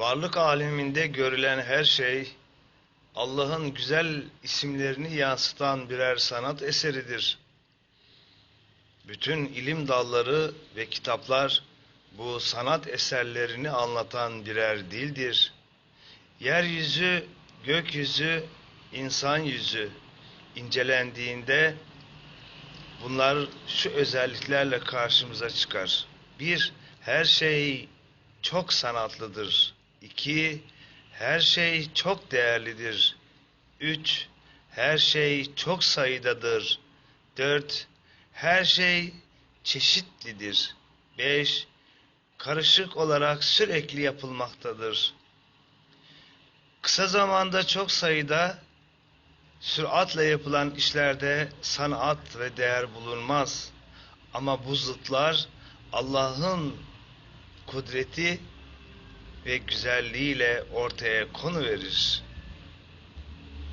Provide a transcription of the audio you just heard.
Varlık aleminde görülen her şey Allah'ın güzel isimlerini yansıtan birer sanat eseridir. Bütün ilim dalları ve kitaplar bu sanat eserlerini anlatan birer dildir. Yeryüzü, gökyüzü, insan yüzü incelendiğinde bunlar şu özelliklerle karşımıza çıkar. Bir, her şey çok sanatlıdır. İki, her şey çok değerlidir. Üç, her şey çok sayıdadır. Dört, her şey çeşitlidir. Beş, karışık olarak sürekli yapılmaktadır. Kısa zamanda çok sayıda süratle yapılan işlerde sanat ve değer bulunmaz. Ama bu zıtlar Allah'ın kudreti ve güzelliğiyle ortaya konu verir.